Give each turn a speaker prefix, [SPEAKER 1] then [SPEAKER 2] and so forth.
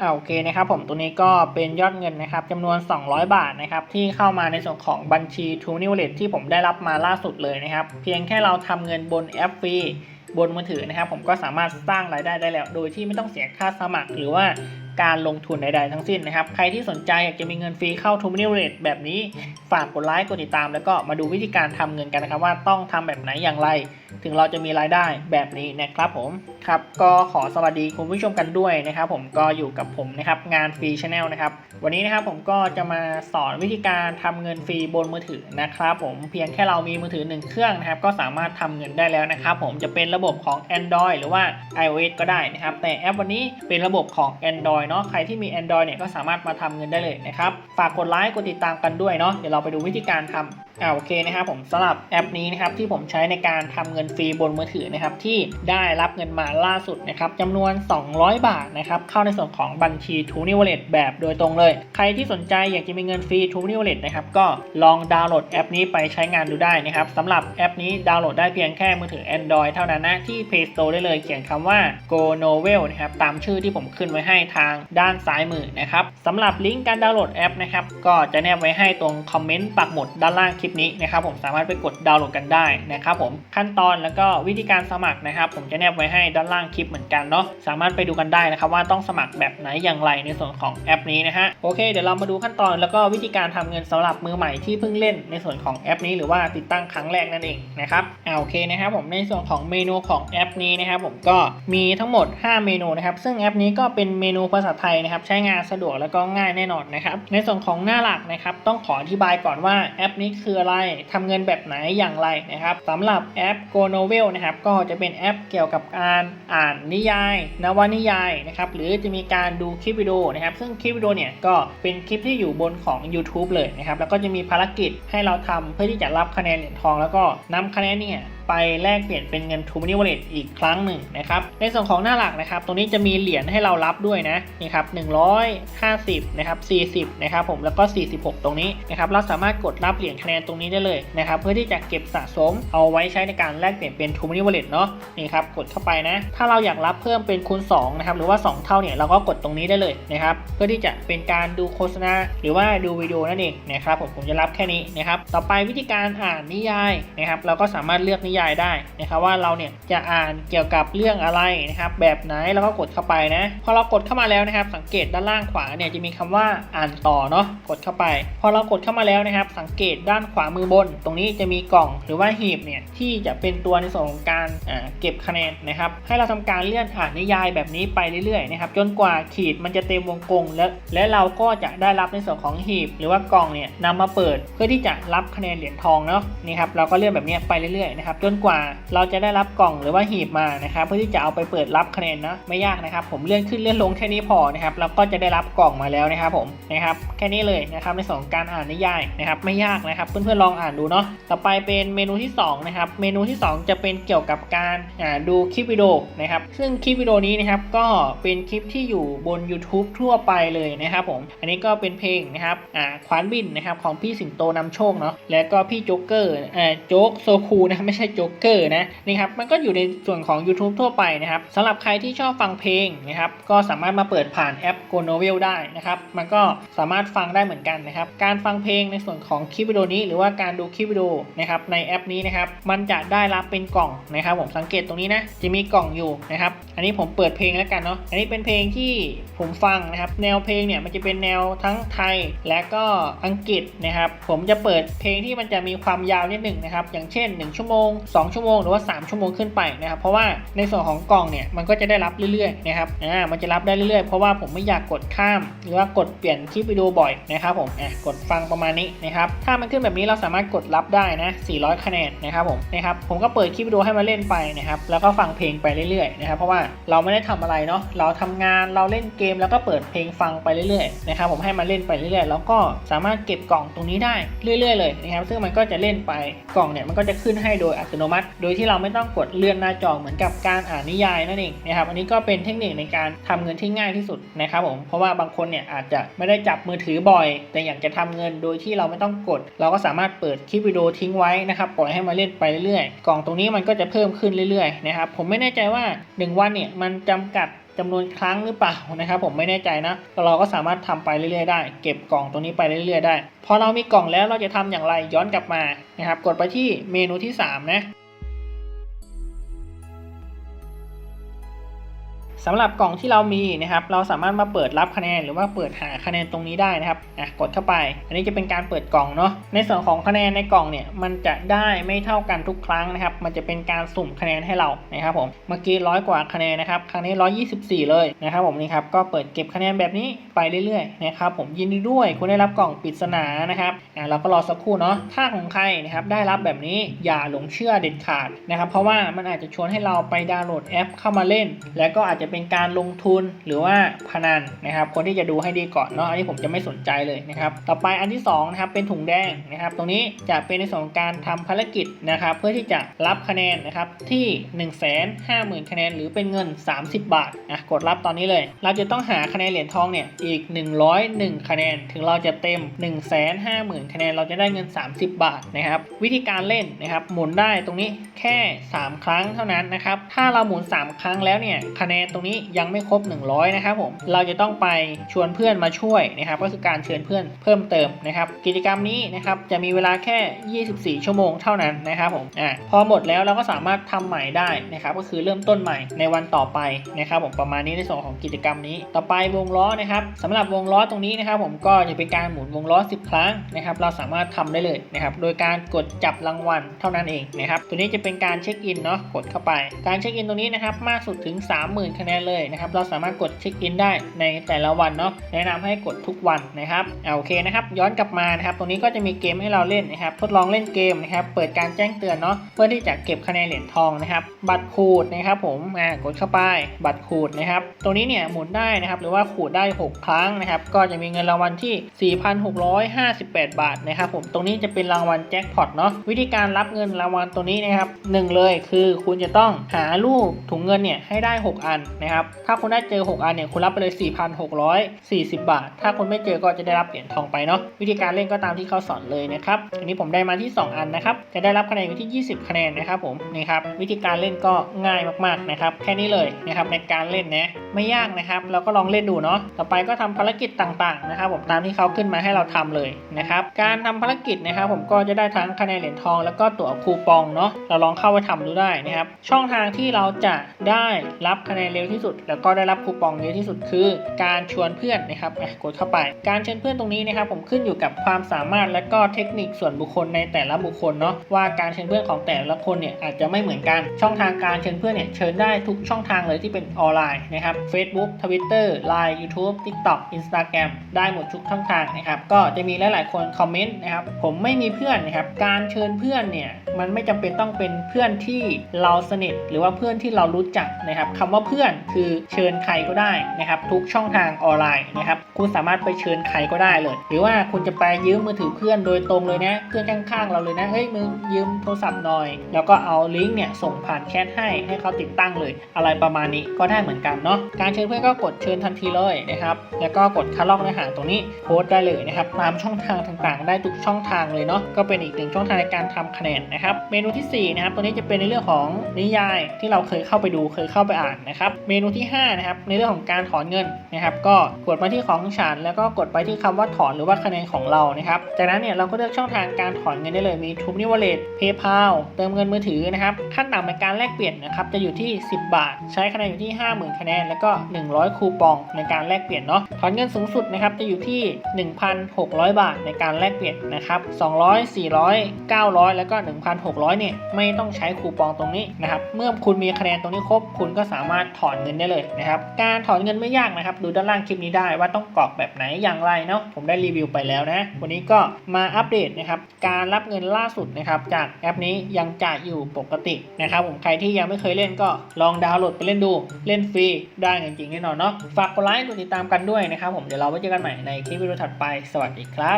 [SPEAKER 1] อ่าโอเคนะครับผมตัวนี้ก็เป็นยอดเงินนะครับจำนวน 200 บาทนะครับที่เข้ามาในส่วนของบัญชี t r u e n e w l e t ที่ผมได้รับมาล่าสุดเลยนะครับ เพียงแค่เราทำเงินบนแอปฟรีบนมือถือนะครับ ผมก็สามารถสร้างรายได้ได้แล้ว โดยที่ไม่ต้องเสียค่าสมัครหรือว่าการลงทุนใดๆทั้งสิ้นนะครับ ใครที่สนใจอยากจะมีเงินฟรีเข้า t r u e n e w l e t แบบนี้ฝากกดไลค์กดติดตาม แล้วก็มาดูวิธีการทำเงินกันนะครับว่าต้องทำแบบไหนอย่างไรถึงเราจะมีรายได้แบบนี้นะครับผมครับก็ขอสวัสดีคุณผู้ชมกันด้วยนะครับ ผมก็อยู่กับผมนะครับงานฟรีชาแนลนะครับวันนี้นะครับผมก็จะมาสอนวิธีการทำเงินฟรีบนมือถือนะครับ ผมเพียงแค่เรามีมือถือหนึ่งเครื่องนะครับ ก็สามารถทำเงินได้แล้วนะครับ ผมจะเป็นระบบของ Android หรือว่า iOS ก็ได้นะครับ แต่แอปวันนี้เป็นระบบของ Android เนาะใครที่มี Android เนี่ยก็สามารถมาทำเงินได้เลยนะครับฝากกดไลค์กดติดตามกันด้วยเนาะเดี๋ยวเราไปดูวิธีการทำ อ่าโอเคนะครับผมสำหรับแอปนี้นะครับที่ผมใช้ในการทำเงินฟรีบนมือถือนะครับที่ได้รับเงินมาล่าสุดนะครับจำนวน 200 บาทนะครับเข้าในส่วนของบัญชี t r u e n e w l e t แบบโดยตรงเลย ใครที่สนใจอยากจะมีเงินฟรี t r u e n e w l e t นะครับก็ลองดาวน์โหลดแอปนี้ไปใช้งานดูได้นะครับสำหรับแอปนี้ดาวน์โหลดได้เพียงแค่มือถือ Android เท่านั้นนะที่ Play Store ได้เลยเขียนคำว่า Go Novel นะครับตามชื่อที่ผมขึ้นไว้ให้ทางด้านซ้ายมือนะครับสำหรับลิงก์การดาวน์โหลดแอปนะครับก็จะแนบไว้ให้ตรงคอมเมนต์ปักหมุดด้านล่างคลิปนี้นะครับผมสามารถไปกดดาวน์โหลดกันได้นะครับผมขั้นตอนแล้วก็วิธีการสมัครนะครับ ผมจะแนบไว้ให้ด้านล่างคลิปเหมือนกันเนาะสามารถไปดูกันได้นะครับว่าต้องสมัครแบบไหนอย่างไรในส่วนของแอปนี้นะฮะโอเคเดี๋ยวเรามาดูขั้นตอนแล้วก็วิธีการทำเงินสำหรับมือใหม่ที่เพิ่งเล่นในส่วนของแอปนี้หรือว่าติดตั้งครั้งแรกนั่นเองนะครับอ่าโอเคนะครับผมในส่วนของเมนูของแอปนี้นะครับผมก็มีทั้งหมด 5 เมนูนะครับซึ่งแอปนี้ก็เป็นเมนูภาษาไทยนะครับใช้งานสะดวกแล้วก็ง่ายแน่นอนนะครับในส่วนของหน้าหลักนะครับต้องขออธิบายก่อนว่าแอปนี้คืออะไรทำเงินแบบไหนอย่างไรนะครับสำหรับแอป Go Novel นะครับก็จะเป็นแอปเกี่ยวกับการอ่านนิยาย นวนิยายนะครับหรือจะมีการดูคลิปวิดีโอนะครับ ซึ่งคลิปวิดีโอเนี่ยก็เป็นคลิปที่อยู่บนของ YouTube เลยนะครับแล้วก็จะมีภารกิจให้เราทำเพื่อที่จะรับคะแนนเหรียญทอง แล้วก็นำคะแนนเนี่ย ไปแลกเปลี่ยนเป็นเงิน t r u e Money Wallet อีกครั้งหนึ่งนะครับ ในส่วนของหน้าหลักนะครับ ตรงนี้จะมีเหรียญให้เรารับด้วยนะนี่ครับ150นะครับ40นะครับผมแล้วก็ 46 ตรงนี้นะครับเราสามารถกดรับเหรียญคะแนนตรงนี้ได้เลยนะครับเพื่อที่จะเก็บสะสมเอาไว้ใช้ในการแลกเปลี่ยนเป็น t r u e Money Wallet เนาะนี่ครับกดเข้าไปนะ ถ้าเราอยากรับเพิ่มเป็นคูณ2นะครับหรือว่า 2 เท่าเนี่ยเราก็กดตรงนี้ได้เลยนะครับเพื่อที่จะเป็นการดูโฆษณาหรือว่าดูวิดีโอนั่นเองนะครับผมผมจะรับแค่นี้นะครับต่อไปวิธีการอ่านนิยายนะครับเราก็สามารถเลือกนิยายได้นะครับว่าเราเนี่ยจะอ่านเกี่ยวกับเรื่องอะไรนะครับแบบไหนเราก็กดเข้าไปนะพอเรากดเข้ามาแล้วนะครับ สังเกตด้านล่างขวาเนี่ยจะมีคำว่าอ่านต่อเนาะกดเข้าไป พอเรากดเข้ามาแล้วนะครับ สังเกตด้านขวามือบน ตรงนี้จะมีกล่องหรือว่าหีบเนี่ยที่จะเป็นตัวในส่วนของการอ่าเก็บคะแนนนะครับให้เราทำการเลื่อนอ่านนิยายแบบนี้ไปเรื่อยๆนะครับจนกว่าขีดมันจะเต็มวงกลมแล้วและเราก็จะได้รับในส่วนของหีบ หรือว่ากล่องเนี่ยนำมาเปิดเพื่อที่จะรับคะแนนเหรียญทองเนาะนี่ครับเราก็เลื่อนแบบนี้ไปเรื่อยๆนะครับจนกว่าเราจะได้รับกล่องหรือว่าหีบมานะครับเพื่อที่จะเอาไปเปิดรับคะแนนนะไม่ยากนะครับ ผมเลื่อนขึ้นเลื่อนลงแค่นี้พอนะครับเราก็จะได้รับกล่องมาแล้วนะครับผมนะครับแค่นี้เลยนะครับในส่วนของการอ่านนิยายนะครับไม่ยากนะครับเพื่อนๆลองอ่านดูเนาะต่อไปเป็นเมนูที่สองนะครับเมนูที่สองจะเป็นเกี่ยวกับการอ่าดูคลิปวิดีโอนะครับซึ่งคลิปวิดีโอนี้นะครับก็เป็นคลิปที่อยู่บน YouTube ทั่วไปเลยนะครับผมอันนี้ก็เป็นเพลงนะครับอ่าขวานบินนะครับของพี่สิงโตนำโชคเนาะแล้วก็พี่โจ๊กเกอร์อ่าโจ๊กโซคูนะไม่ใช่โจ๊กเกอร์นะนี่ครับมันก็อยู่ในส่วนของ YouTube ทั่วไปนะครับสำหรับใครที่ชอบฟังเพลงนะครับก็สามารถมาเปิดผ่านแอป Go Novel ได้นะครับมันก็สามารถฟังได้เหมือนกันนะครับการฟังเพลงในส่วนของคลิปวิดีโอนี้ หรือว่าการดูคลิปวิดีโอนะครับในแอปนี้นะครับมันจะได้รับเป็นกล่องนะครับผมสังเกตตรงนี้นะจะมีกล่องอยู่นะครับอันนี้ผมเปิดเพลงแล้วกันเนาะอันนี้เป็นเพลงที่ผมฟังนะครับแนวเพลงเนี่ยมันจะเป็นแนวทั้งไทยและก็อังกฤษนะครับผมจะเปิดเพลงที่มันจะมีความยาวนิดหนึ่งนะครับอย่างเช่น 1 ชั่วโมง2 ชั่วโมงหรือว่า 3 ชั่วโมงขึ้นไปนะครับเพราะว่าในส่วนของกล่องเนี่ยมันก็จะได้รับเรื่อยๆนะครับอ่ามันจะรับได้เรื่อยๆ เพราะว่าผมไม่อยากกดข้าม หรือว่ากดเปลี่ยนคลิปวิดีโอบ่อยนะครับผมอะกดฟังประมาณนี้นะครับถ้ามันขึ้นแบบนี้เราสามารถกดรับได้นะ 400 คะแนนนะครับผมนะครับผมก็เปิดคลิปวิดีโอให้มาเล่นไปนะครับแล้วก็ฟังเพลงไปเรื่อยๆนะครับเพราะว่าเราไม่ได้ทำอะไรเนาะเราทำงานเราเล่นเกมแล้วก็เปิดเพลงฟังไปเรื่อยๆนะครับผมให้มาเล่นไปเรื่อยๆ แล้วก็สามารถเก็บกล่องตรงนี้ได้เรื่อย ๆ เลยนะครับซึ่งมันก็จะเล่นไปกล่องเนี่ยมันก็จะขึ้นให้โดยอัตโนมัติ โดยที่เราไม่ต้องกดเลื่อนหน้าจอเหมือนกับการอ่านนิยายนั่นเองนะครับอันนี้ก็เป็นเทคนิคในการทำเงินที่ง่ายที่สุดนะครับผมเพราะว่าบางคนเนี่ยอาจจะไม่ได้จับมือถือบ่อย แต่อยากจะทำเงินโดยที่เราไม่ต้องกด เราก็สามารถเปิดคลิปวิดีโอทิ้งไว้นะครับปล่อยให้มาเล่นไปเรื่อยๆกล่องตรงนี้มันก็จะเพิ่มขึ้นเรื่อยๆนะครับผมไม่แน่ใจว่า 1 วันเนี่ยมันจำกัด จำนวนครั้งหรือเปล่านะครับผมไม่แน่ใจนะแต่เราก็สามารถทำไปเรื่อยๆได้ เก็บกล่องตรงนี้ไปเรื่อยๆได้ พอเรามีกล่องแล้วเราจะทำอย่างไรย้อนกลับมานะครับกดไปที่เมนูที่3นะ สำหรับกล่องที่เรามีนะครับ เราสามารถมาเปิดรับคะแนนหรือว่าเปิดหาคะแนนตรงนี้ได้นะครับอะกดเข้าไป อันนี้จะเป็นการเปิดกล่องเนาะในส่วนของคะแนนในกล่องเนี่ยมันจะได้ไม่เท่ากันทุกครั้งนะครับ มันจะเป็นการสุ่มคะแนนให้เรานะครับผมเมื่อกี้ร้อยกว่าคะแนนนะครับครั้งนี้ 124 เลยนะครับผมนี่ครับก็เปิดเก็บคะแนนแบบนี้ไปเรื่อยๆนะครับผมยินดีด้วยคุณได้รับกล่องปริศนานะครับอะเราก็รอสักครู่เนาะถ้าของใครนะครับได้รับแบบนี้อย่าหลงเชื่อเด็ดขาดนะครับ เพราะว่ามันอาจจะชวนให้เราไปดาวน์โหลดแอปเข้ามาเล่น แล้วก็อาจจะเป็นการลงทุนหรือว่าพนันนะครับ คนที่จะดูให้ดีก่อนเนาะอันนี้ผมจะไม่สนใจเลยนะครับ ต่อไปอันที่2นะครับเป็นถุงแดงนะครับ ตรงนี้จะเป็นในส่วนของการทำภารกิจนะครับ เพื่อที่จะรับคะแนนนะครับที่ 1 5 0 0 0 0 คะแนน หรือเป็นเงิน 30 บาทอะกดรับตอนนี้เลย เราจะต้องหาคะแนนเหรียญทองเนี่ยอีก 101 คะแนน ถึงเราจะเต็ม 1 5 0 0 0 0 คะแนน เราจะได้เงิน 30 บาทนะครับ วิธีการเล่นนะครับ หมุนได้ตรงนี้แค่ 3 ครั้งเท่านั้นนะครับ ถ้าเราหมุน 3 ครั้งแล้วเนี่ยคะแนนตรงนี้ยังไม่ครบ 100 นะครับผม เราจะต้องไปชวนเพื่อนมาช่วยนะครับ ก็คือการเชิญเพื่อนเพิ่มเติมนะครับ กิจกรรมนี้นะครับจะมีเวลาแค่ 24 ชั่วโมงเท่านั้นนะครับผมอ่าพอหมดแล้วเราก็สามารถทำใหม่ได้นะครับ ก็คือเริ่มต้นใหม่ในวันต่อไปนะครับผมประมาณนี้ในส่วนของกิจกรรมนี้ ต่อไปวงล้อนะครับสำหรับวงล้อตรงนี้นะครับ ผมก็จะเป็นการหมุนวงล้อ 10 ครั้งนะครับ เราสามารถทำได้เลยนะครับ โดยการกดจับรางวัลเท่านั้นเองนะครับ ตัวนี้จะเป็นการเช็คอินเนาะ กดเข้าไป การเช็คอินตรงนี้นะครับ มากสุดถึง 30,000คะแนแนเลยนะครับ เราสามารถกดเช็คอินได้ในแต่ละวันเนาะ แนะนำให้กดทุกวันนะครับเอาโอเคนะครับ ย้อนกลับมานะครับ ตรงนี้ก็จะมีเกมให้เราเล่นนะครับ ทดลองเล่นเกมนะครับ เปิดการแจ้งเตือนเนาะ เพื่อที่จะเก็บคะแนนเหรียญทองนะครับ บัตรขูดนะครับผม อ่า กดเข้าไป บัตรขูดนะครับ ตรงนี้เนี่ยหมุนได้นะครับ หรือว่าขูดได้ 6 ครั้งนะครับ ก็จะมีเงินรางวัลที่ 4,658 บาทนะครับผม ตรงนี้จะเป็นรางวัลแจ็คพอตเนาะ วิธีการรับเงินรางวัลตัวนี้นะครับหนึ่งเลยคือคุณจะต้องหารูปถุงเงินเนี่ยให้ได้ 6 อันนะครับ ถ้าคุณได้เจอ 6 อันเนี่ยคุณรับไปเลย 4,640 บาท ถ้าคุณไม่เจอก็จะได้รับเหรียญทองไปเนาะ วิธีการเล่นก็ตามที่เขาสอนเลยนะครับ อันนี้ผมได้มาที่ 2 อันนะครับ จะได้รับคะแนนอยู่ที่ 20 คะแนนนะครับผมนี่ครับ วิธีการเล่นก็ง่ายมากๆนะครับ แค่นี้เลยนะครับในการเล่นนะไม่ยากนะครับ เราก็ลองเล่นดูเนาะ ต่อไปก็ทำภารกิจต่างๆนะครับผมตามที่เขาขึ้นมาให้เราทำเลยนะครับ การทำภารกิจนะครับผมก็จะได้ทั้งคะแนนเหรียญทอง แล้วก็ตั๋วคูปองเนาะ เราลองเข้าไปทำดูได้นะครับ ช่องทางที่เราจะได้รับคะแนนเร็วที่สุด แล้วก็ได้รับคูปองเยอะที่สุดคือ การชวนเพื่อนนะครับกดเข้าไป การเชิญเพื่อนตรงนี้นะครับผมขึ้นอยู่กับความสามารถและก็เทคนิคส่วนบุคคลในแต่ละบุคคลเนาะว่าการเชิญเพื่อนของแต่ละคนเนี่ยอาจจะไม่เหมือนกัน ช่องทางการเชิญเพื่อนเนี่ยเชิญได้ทุกช่องทางเลยที่เป็นออนไลน์นะครับ Facebook Twitter Line YouTube TikTok Instagram ได้หมดทุกช่องทางนะครับก็จะมีหลายๆคนคอมเมนต์นะครับผมไม่มีเพื่อนนะครับการเชิญเพื่อนเนี่ยมันไม่จำเป็นต้องเป็นเพื่อนที่เราสนิทหรือว่าเพื่อนที่เรารู้จักนะครับคำว่าเพื่อนคือเชิญใครก็ได้นะครับทุกช่องทางออนไลน์นะครับคุณสามารถไปเชิญใครก็ได้เลย หรือว่าคุณจะไปยืมมือถือเพื่อนโดยตรงเลยนะเพื่อนข้างๆเราเลยนะเฮ้ยมึงยืมโทรศัพท์หน่อย แล้วก็เอาลิงก์เนี่ยส่งผ่านแชทให้ให้เขาติดตั้งเลย อะไรประมาณนี้ก็ได้เหมือนกันเนาะการเชิญเพื่อนก็กดเชิญทันทีเลยนะครับแล้วก็กดคัดลอกเนื้อหาตรงนี้โพสต์ได้เลยนะครับตามช่องทางต่างๆ ได้ทุกช่องทางเลยเนาะก็เป็นอีกหนึ่งช่องทางในการทำคะแนนนะครับเมนูที่4นะครับตัวนี้จะเป็นในเรื่องของนิยายที่เราเคยเข้าไปดูเคยเข้าไปอ่านนะครับเมนูที่5นะครับในเรื่องของการถอนเงินนะครับ ก็กดมาที่ของฉัน แล้วก็กดไปที่คำว่าถอนหรือว่าคะแนนของเรานะครับจากนั้นเนี่ยเราก็เลือกช่องทางการถอนเงินได้เลยมีทูนิวเลตเพย์พาเติมเงินมือถือนะครับขั้นต่ำในการแลกเปลี่ยนนะครับจะอยู่ที่ 10 บาท ใช้คะแนนอยู่ที่ 50,000 คะแนนแล้วก็ 100 คูปองในการแลกเปลี่ยนเนาะถอนเงินสูงสุดนะครับจะอยู่ที่ 1,600 บาทในการแลกเปลี่ยนนะครับ200 400 900 แล้วก็ 1,600 เนี่ยไม่ต้องใช้คูปองตรงนี้นะครับเมื่อคุณมีคะแนนตรงนี้ครบ คุณก็สามารถถอนเงินได้เลยนะครับการถอนเงินไม่ยากนะครับ ดูด้านล่างคลิปนี้ได้ว่าต้องกรอกแบบไหนอย่างไรเนาะผมได้รีวิวไปแล้วนะ วันนี้ก็มาอัปเดตนะครับการรับเงินล่าสุดนะครับจากแอปนี้ยังจ่ายอยู่ปกตินะครับผมใครที่ยังไม่เคยเล่นก็ลองดาวน์โหลดไปเล่นดูเล่นฟรีได้เงินจริงแน่นอนเนาะฝากกดไลค์กดติดตามกันด้วยนะครับผมเดี๋ยวเราไว้เจอกันใหม่ในคลิปวิดีโอถัดไปสวัสดีครับ